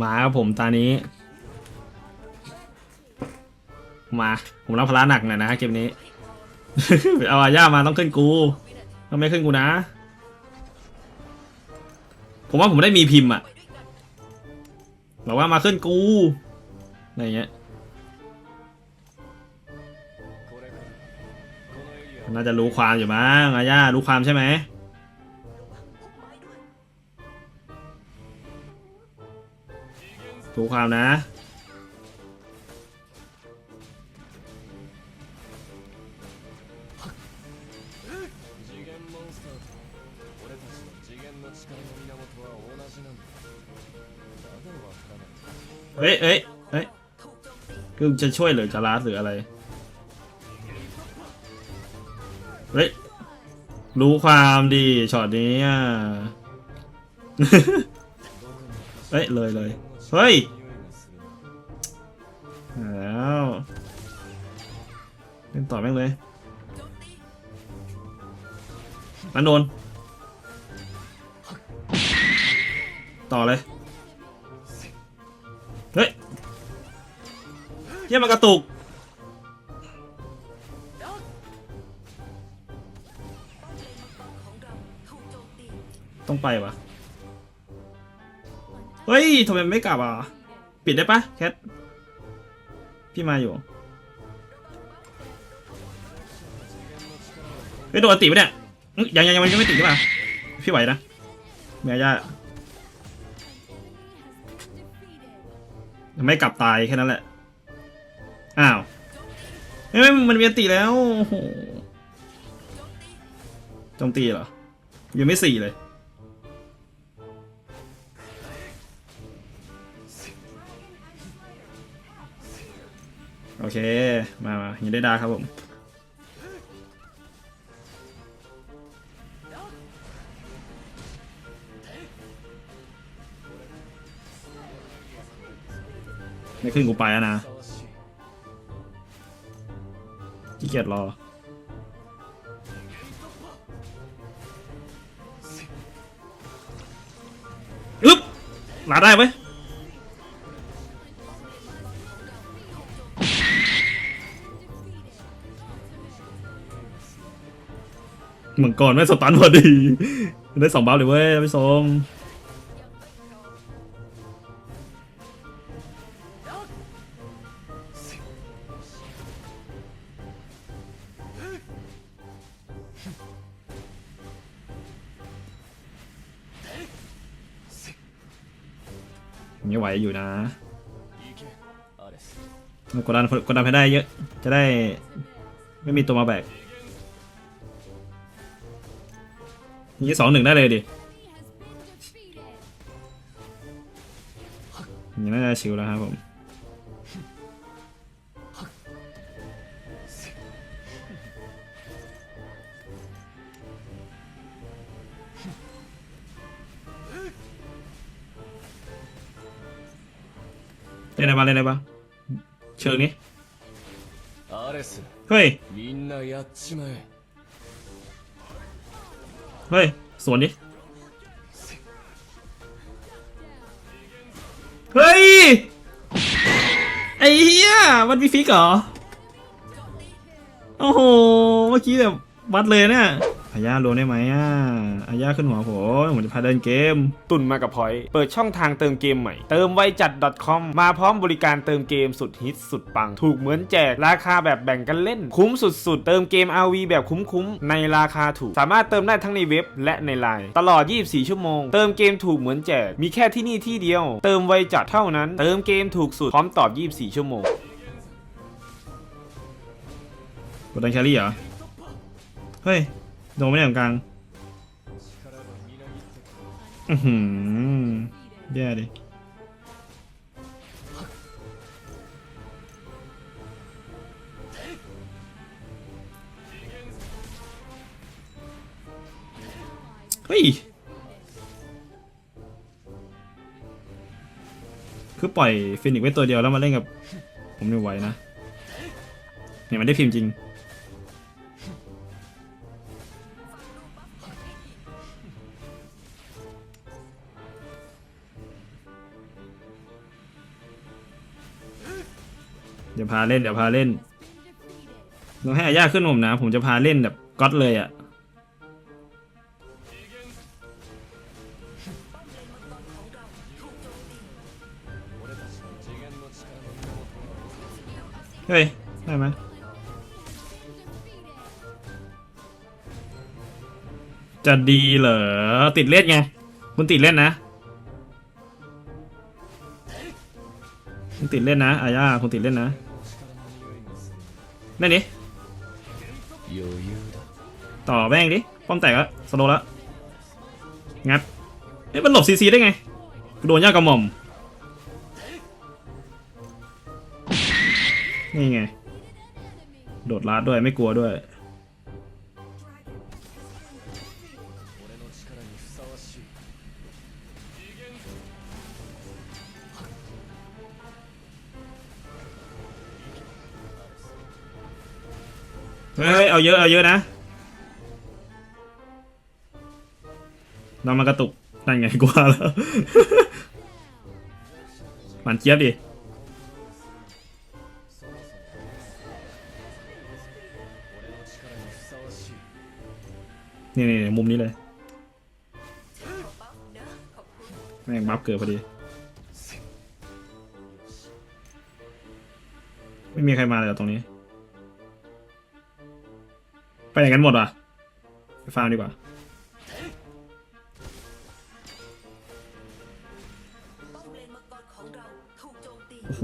มาครับผมตานี้ มา ผมรับภาระหนักหน่อยนะเกมนี้ เอาอาญามาต้องขึ้นกูต้องไม่ขึ้นกูนะ ผมว่าผมได้มีพิมพ์อะบอกว่ามาขึ้นกูอะไรเงี้ยน่าจะรู้ความอยู่มั้งอาญารู้ความใช่ไหม ถูกความนะเอ้ยเอ้ยเอ้ยคือจะช่วยหรือจะลาดหรืออะไร เฮ้ย รู้ความดีช็อตนี้อะ เฮ้ย เลยเลย เฮ้ยแล้วเล่นต่อแม่งเลยมันโดน ต่อเลย เฮ้ยเยี่ยมันกระตุกต้องไปวะ เฮ้ยทำไมไม่กลับอะ ปิดได้ปะแคท พี่มาอยู่เฮ้ยโดนติปะเนี่ยยังยังยังยังไม่ติดใช่ปะพี่ไหวนะเมียย่าไม่กลับตายแค่นั้นแหละ อ้าวเฮ้ยมันมีติแล้วโอ้โหจมตีเหรอยังไม่สี่เลย โอเค มามายังได้ดาครับผมไม่ขึ้นกูไปแล้วนะขี้เกียจรออึ๊บลาได้ไหม มืองก่อนแม่สตันพอดี ได้สองบัฟเลยเว้ยพี่สมไม่ไหวอยู่นะกดดันกดดันให้ได้เยอะ จะได้ไม่มีตัวมาแบก ยี่สองหนึ่งได้เลยดินี่น่าจะชิวแล้วครับผมเล่นอะไรบ้างเล่นอะไรบ้างเชิงนี้เฮ้ย เฮ้ย สวนดิ เฮ้ย ไอ้เหี้ยมันมีฟิกเหรอ โอ้โห เมื่อกี้แบบวัดเลยเนี่ย อาญารวมได้ไหมอะอาญาขึ้นหัวผมผมจะพาเดินเกม ตุนมากับพอยเปิดช่องทางเติมเกมใหม่ เติมไวจัด .com มาพร้อมบริการเติมเกมสุดฮิตสุดปัง ถูกเหมือนแจก ราคาแบบแบ่งกันเล่น คุ้มสุดๆ เติมเกม RV แบบคุ้มๆ ในราคาถูก สามารถเติมได้ทั้งในเว็บและในไลน์ตลอด 24 ชั่วโมง เติมเกมถูกเหมือนแจก มีแค่ที่นี่ที่เดียว เติมไวจัดเท่านั้น เติมเกมถูกสุดพร้อมตอบ 24 ชั่วโมงกดดันแครี่เหรอ เฮ้ย โดนไม่ได้เหมือนกันอือหือแย่ดิเฮ้ย คือปล่อยฟินิกไว้ตัวเดียวแล้วมาเล่นกับ ผมนี่ไว้นะ เนี่ยมันได้พิมพ์จริง เดี๋ยวพาเล่นเดี๋ยวพาเล่นเราให้อาญาขึ้นผมนะ ผมจะพาเล่นแบบก๊อตเลยอะ่ะเฮ้ย ได้ไหมจะดีเหรอ ติดเล่นไง คุณติดเล่นนะ คุณติดเล่นนะอาญาคุณติดเล่นนะ ได้ดิต่อแม่งดิ ป้อมแตกแล้วสโลแล้วงับเอ๊ะมันหลบซีซีได้ไงโดนย่ากระหม่อม นี่ไง โดดลาดด้วยไม่กลัวด้วย เฮ้ยเอาเยอะเอาเยอะนะน้องมากระตุกนั่นไงกว่าแล้วมันเจี๊ยบดินี่มุมนี้เลยแม่งบัฟเกิดพอดี ไม่มีใครมาเลยตรงนี้ ไปไหนกันหมดวะไปฟาร์มดีกว่าโอ้โห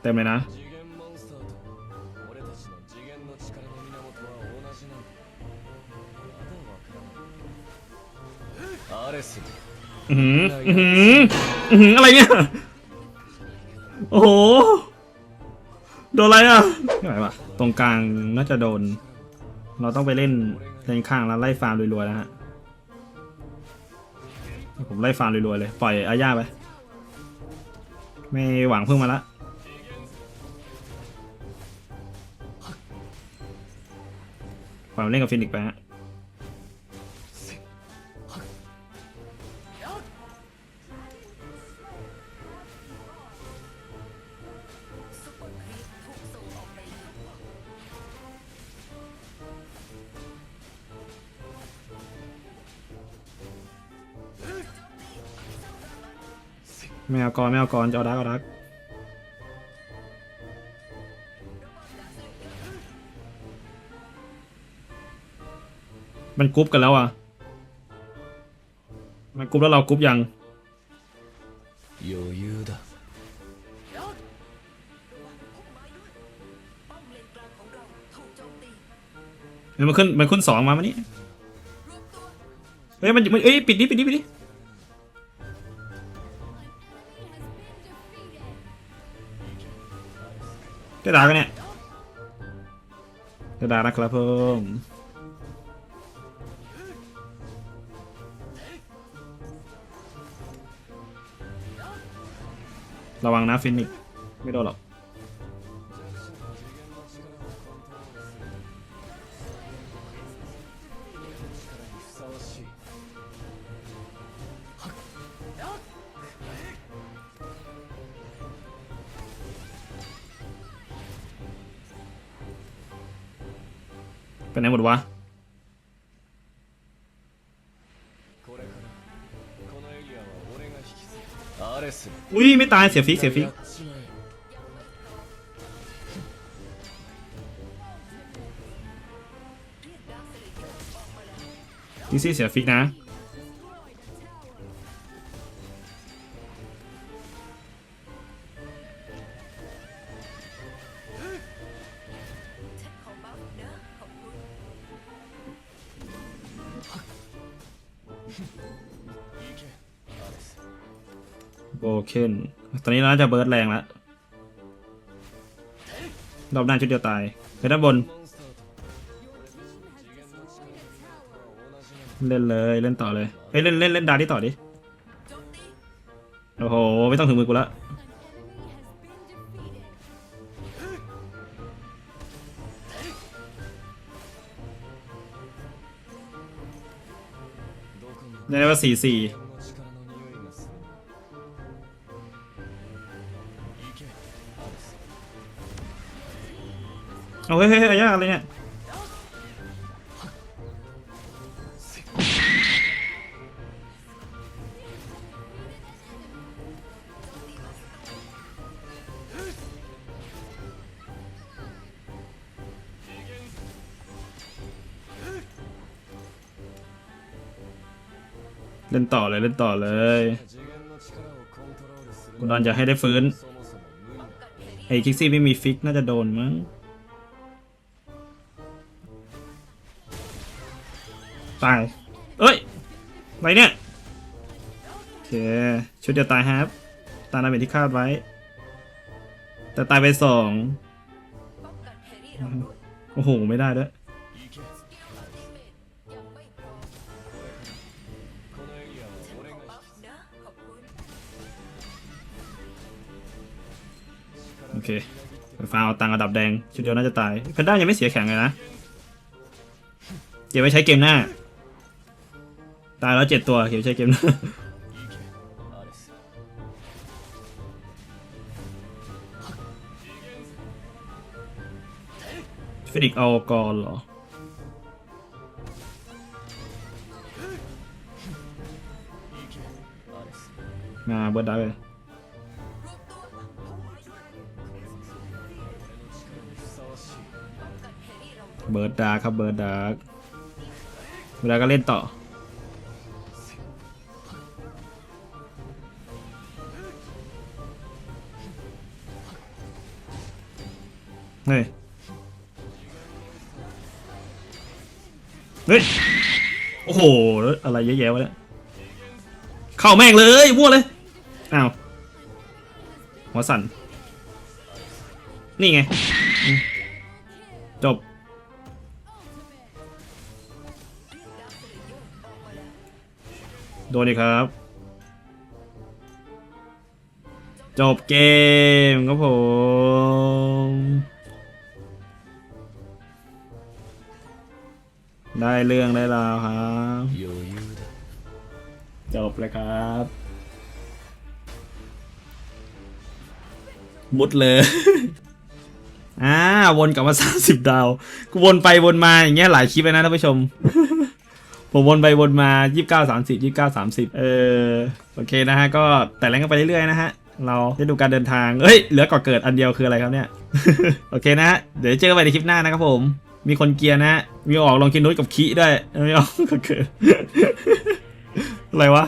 เต็มเลยนะอืมอืมอืมอะไรเนี่ย โอ้โห โดนอะไรอะไม่ไหวว่ะตรงกลางน่าจะโดน เราต้องไปเล่นเลนข้างแล้วไล่ฟาร์มรวยๆแล้วฮะผมไล่ฟาร์มรวยๆเลย ปล่อยอาญาไป ไม่หวังพึ่งมาละปล่อยมันเล่นกับฟินิกไปฮะ ไม่เอากรไม่เอากรจะเอาดักเอาดักมันกรุ๊ปกันแล้วอ่ะ มันกรุ๊ปแล้วเรากรุ๊ปยัง 余裕だ ระวังพุ่มไม้ด้วยป้อมเลนกลางของเราถูกโจมตี เฮ้ยมันขึ้นมันขึ้นสองมามานี่ รวมตัว เฮ้ยมันมันเอ้ยปิดดิปิดดิปิดดิ จะด่ากันเนี่ยจะด่านะครับเพิ่มระวังนะฟินิกไม่โดนหรอก อุ้ยไม่ตายเสียฟิกเสียฟิกนี่สิเสียฟิกนะ โอเคนตอนนี้เราจะเบิร์ดแรงแล้วรอบหน้าชุดเดียวตายเฮ้ยด้านบน เล่นเลยเล่นต่อเลยเฮ้ยเล่นเล่นเล่นดาดีต่อดิ โอ้โห ไม่ต้องถึงมือกูละเรียกว่าสี่สี่ เอาเฮ้ยเฮ้ยยากเลยเนี่ยเล่นต่อเลยเล่นต่อเลยคุณดอนจะให้ได้ฟื้นไอ้คิกซี่ไม่มีฟิกน่าจะโดนมั้ง ตาย เอ้ยไรเนี่ยโอเคชุดเดียวตายครับ ตามดาเมจที่คาดไว้ แต่ตายไปสองโอ้โห ไม่ได้ด้วยโอเคฟาวตังระดับแดง ชุดเดียวน่าจะตายเพนด้ายังไม่เสียแข็งเลยนะ เดี๋ยวไปใช้เกมหน้า ตายแล้วเจ็ดตัวเขียวใช้เกมฟิลิกเอากรเหรอมาเบิร์ดได้เลยเบิร์ดดาครับเบิร์ดดาเวลาก็เล่นต่อ เฮ้ยเฮ้ยโอ้โหอะไรเยอะแยะวะเนี่ยเข้าแม่งเลยมั่วเลยอ้าวหัวสั่นนี่ไง จบ โดนดีครับ จบเกมครับผม ได้เรื่องได้ราวครับจบเลยครับมุดเลย อ่า วนกลับมาสามสิบดาว กูวนไปวนมาอย่างเงี้ยหลายคลิปเลยนะท่านผู้ชม ผมวนไปวนมายี่สิบเก้าสามสิบยี่สิบเก้าสามสิบเออ โอเคนะฮะ ก็แต่แรงกันไปเรื่อยๆนะฮะ เราได้ดูการเดินทาง เอ้ย เหลือก่อเกิดอันเดียวคืออะไรครับเนี่ย โอเคนะฮะ เดี๋ยวเจอกันไปในคลิปหน้านะครับผม มีคนเกียร์นะ มีออกลองกินนุ้ยกับคิด้วยไม่ออกก็เกิดอะไรวะ